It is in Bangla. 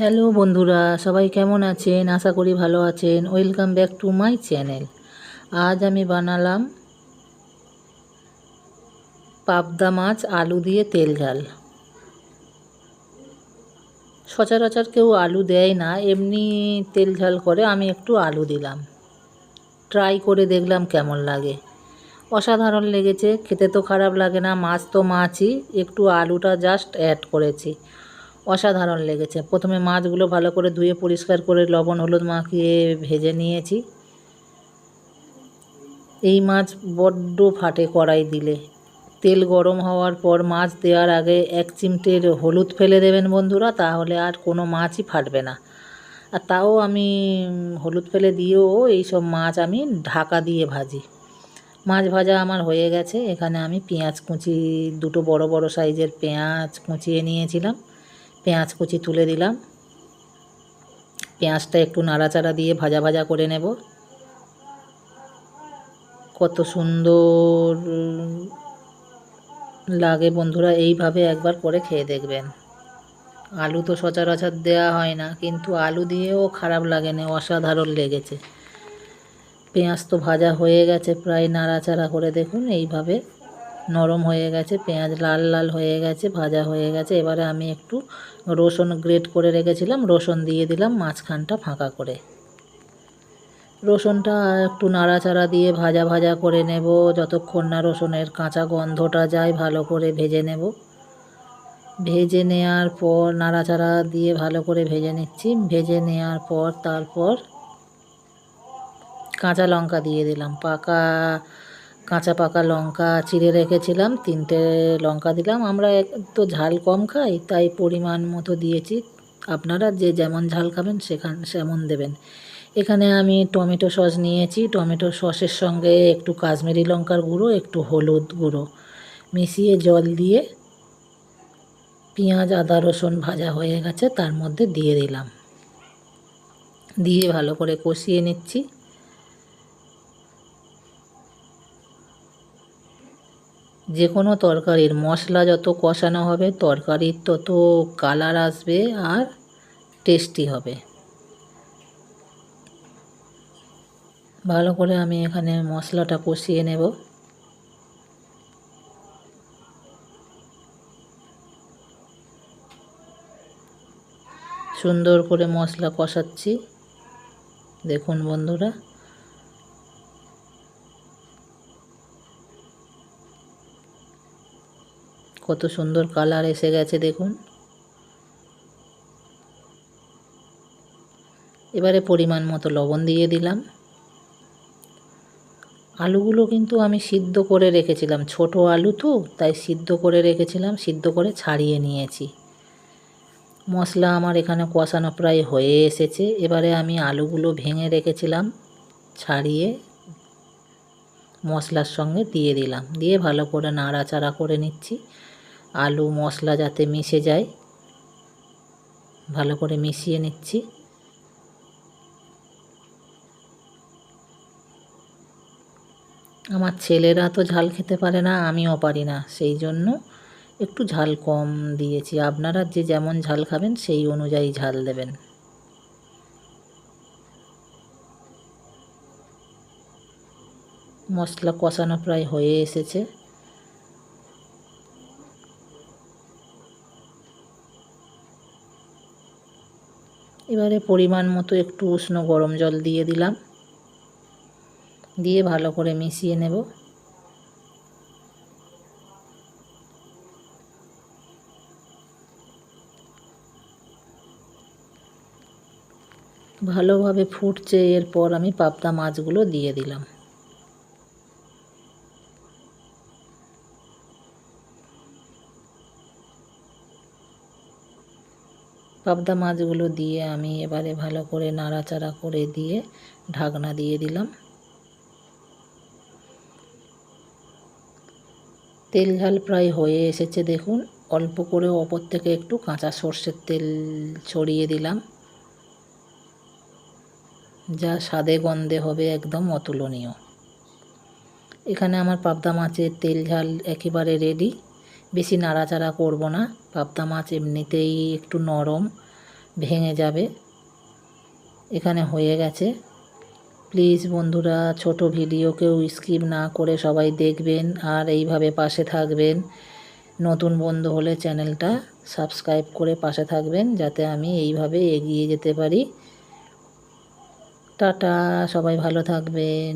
হ্যালো বন্ধুরা, সবাই কেমন আছেন? আশা করি ভালো আছেন। Welcome back to my channel আজ আমি বানালাম পাবদা মাছ, আলু দিয়ে তেল ঝাল। সচরাচর কেউ আলু দেয় না, এমনি তেল ঝাল করে, আমি একটু আলু দিলাম। ট্রাই করে দেখলাম কেমন লাগে। অসাধারণ লেগেছে, খেতে তো খারাপ লাগে না, মাছ তো মাছই। একটু আলুটা জাস্ট অ্যাড করেছি। অসাধারণ লেগেছে। প্রথমে মাছগুলো ভালো করে ধুয়ে পরিষ্কার করে লবণ, হলুদ মাখিয়ে ভেজে নিয়েছি। এই মাছ বড্ড ফাটে কড়াই দিলে। তেল গরম হওয়ার পর মাছ দেওয়ার আগে এক চিমটের হলুদ ফেলে দেবেন বন্ধুরা, তাহলে আর কোনো মাছই ফাটবে না। আর তাও আমি হলুদ ফেলে দিয়েও এই সব মাছ আমি ঢাকা দিয়ে ভাজি। মাছ ভাজা আমার হয়ে গেছে, এখানে আমি পেঁয়াজ কুচি, দুটো বড় বড় সাইজের পেঁয়াজ কুচিয়ে নিয়েছিলাম। পেঁয়াজ কুচি তুলে দিলাম। পেঁয়াজটা একটু নাড়াচাড়া দিয়ে ভাজা ভাজা করে নেব। কত সুন্দর লাগে বন্ধুরা, এইভাবে একবার করে খেয়ে দেখবেন। আলু তো সচরাচর দেওয়া হয় না, কিন্তু আলু দিয়েও খারাপ লাগে না অসাধারণ লেগেছে। পেঁয়াজ তো ভাজা হয়ে গেছে, প্রায় নাড়াচাড়া করে দেখুন, এইভাবে নরম হয়ে গেছে, পেঁয়াজ লাল লাল হয়ে গেছে, ভাজা হয়ে গেছে। এবারে আমি একটু রসুন গ্রেট করে রেখেছিলাম, রসুন দিয়ে দিলাম মাঝখানটা ফাঁকা করে। রসুনটা একটু নাড়াচাড়া দিয়ে ভাজা ভাজা করে নেব, যতক্ষণ না রসুনের কাঁচা গন্ধটা যায় ভালো করে ভেজে নেব। ভেজে নেওয়ার পর নাড়াচাড়া দিয়ে ভালো করে ভেজে নিচ্ছি। ভেজে নেওয়ার পর তারপর কাঁচা লঙ্কা দিয়ে দিলাম। পাকা কাঁচা পাকা লঙ্কা চিড়ে রেখেছিলাম, তিনটে লঙ্কা দিলাম। আমরা তো ঝাল কম খাই, তাই পরিমাণ মতো দিয়েছি। আপনারা যে যেমন ঝাল খাবেন সেখান, সেমন দেবেন। এখানে আমি টমেটো সস নিয়েছি। টমেটো সসের সঙ্গে একটু কাশ্মীরি লঙ্কার গুঁড়ো, একটু হলুদ গুঁড়ো। মিশিয়ে জল দিয়ে পেঁয়াজ, আদা, রসুন ভাজা হয়ে গেছে, তার মধ্যে দিয়ে দিলাম। দিয়ে ভালো করে কষিয়ে নিচ্ছি। যে কোনো তরকারির মশলা যত কষানো হবে, তরকারির তত কালার আসবে আর টেস্টি হবে। ভালো করে আমি এখানে মশলাটা কষিয়ে নেব। সুন্দর করে মশলা কষাচ্ছি। দেখুন বন্ধুরা কত সুন্দর কালার এসে গেছে, দেখুন। এবারে পরিমাণ মতো লবণ দিয়ে দিলাম। আলুগুলো কিন্তু আমি সিদ্ধ করে রেখেছিলাম। ছোট আলু তো, তাই সিদ্ধ করে রেখেছিলাম, সিদ্ধ করে ছাড়িয়ে নিয়েছি। মশলা আমার এখানে কষানো প্রায় হয়ে এসেছে। এবারে আমি আলুগুলো ভেঙে রেখেছিলাম, ছাড়িয়ে মশলার সঙ্গে দিয়ে দিলাম। দিয়ে ভালো করে নাড়াচাড়া করে নিচ্ছি। আলু, মশলা যাতে মিশে যায়। ভালো করে মিশিয়ে নিচ্ছি। আমার ছেলেরা তো ঝাল খেতে পারে না, আমিও পারি না। সেই জন্য একটু ঝাল কম দিয়েছি। আপনারা যে যেমন ঝাল খাবেন, সেই অনুযায়ী ঝাল দেবেন। মশলা কষানো প্রায় হয়ে এসেছে। এবারে পরিমাণ মতো একটু উষ্ণ গরম জল দিয়ে দিলাম। দিয়ে ভালো করে মিশিয়ে নেব। ভালোভাবে ফুটছে, এরপর আমি পাবদা মাছগুলো দিয়ে দিলাম। পাবদা মাছগুলো দিয়ে আমি এবারে ভালো করে নাড়াচাড়া করে দিয়ে ঢাকনা দিয়ে দিলাম। তেল ঝাল প্রায় হয়ে এসেছে দেখুন। অল্প করে ওপর থেকে একটু কাঁচা সর্ষের তেল ছড়িয়ে দিলাম। যা স্বাদে গন্ধে হবে একদম অতুলনীয়। এখানে আমার পাবদা মাছের তেল ঝাল একেবারে রেডি বেশি নাড়াচাড়া করব না। পাবদা মাছ এমনিতেই একটু নরম, ভেঙে যাবে। এখানে হয়ে গেছে। প্লিজ বন্ধুরা, ছোট ভিডিওকেও স্কিপ না করে সবাই দেখবেন আর এইভাবে পাশে থাকবেন। নতুন বন্ধু হলে চ্যানেলটা সাবস্ক্রাইব করে পাশে থাকবেন যাতে আমি এইভাবে এগিয়ে যেতে পারি। টাটা, সবাই ভালো থাকবেন।